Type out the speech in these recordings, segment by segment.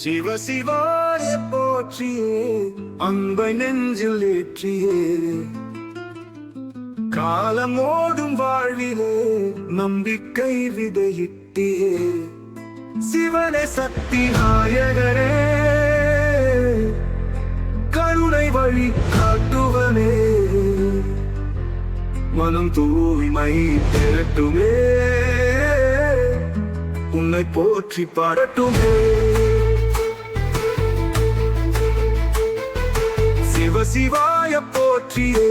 சிவ சிவாய போற்றியே அன்பை நெஞ்சில் ஏற்றியே. காலமோடும் வாழ்விலே நம்பிக்கை விதையிட்டியே. சிவனே சக்தி நாயகரே கருணை வழி காட்டுவனே. மனம் தூய்மை திரட்டுமே உன்னை போற்றி பாடட்டுமே. சிவாய போற்றியே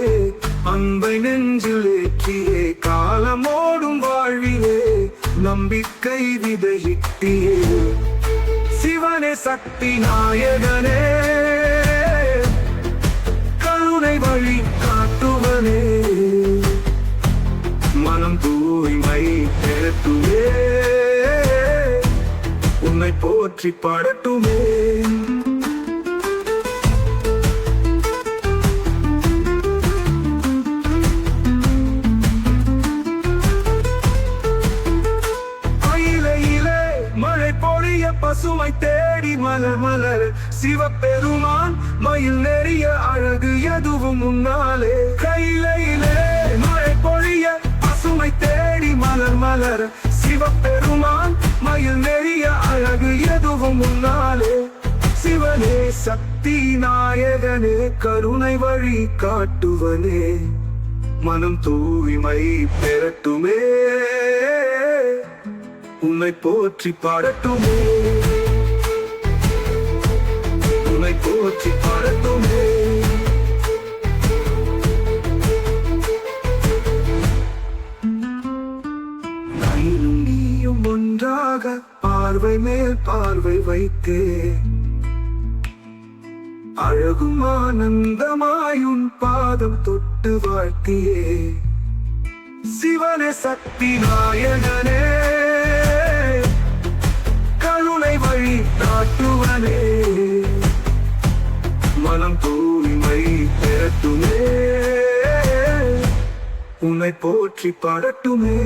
அன்பை நெஞ்சில் ஏற்றியே காலமோடும் வாழ்விலே நம்பிக்கை விதையிட்டியே. சிவனே சக்தி நாயகனே கருணை வழி காட்டுவனே. மனம் தூய்மை பெறட்டுமே உன்னை போற்றி பாடட்டுமே. பொழிய பசுமை தேடி மலர் மலர். சிவபெருமான் மயில் நெறிய அழகு எதுவும் முன்னாலே. கையிலே மழை பொழிய பசுமை தேடி மலர் மலர். சிவபெருமான் மயில் நெறிய அழகு எதுவும் முன்னாலே. சிவனே சக்தி நாயகனே கருணை வழி காட்டுவனே. மனம் தூய்மை பெறட்டுமே. உன்னை போற்றி பாடட்டுமே. உன்னை போற்றி பாடட்டுமே. நானும் நீயும் ஒன்றாக பார்வை மேல் பார்வை வைத்தே. அழகும் ஆனந்தமாயுன் பாதம் தொட்டு வாழ்த்தியே. சிவனே சக்தி நாயகனே. மனம் தூய்மை பெறட்டுமே. உன்னை போற்றி பாடட்டுமே.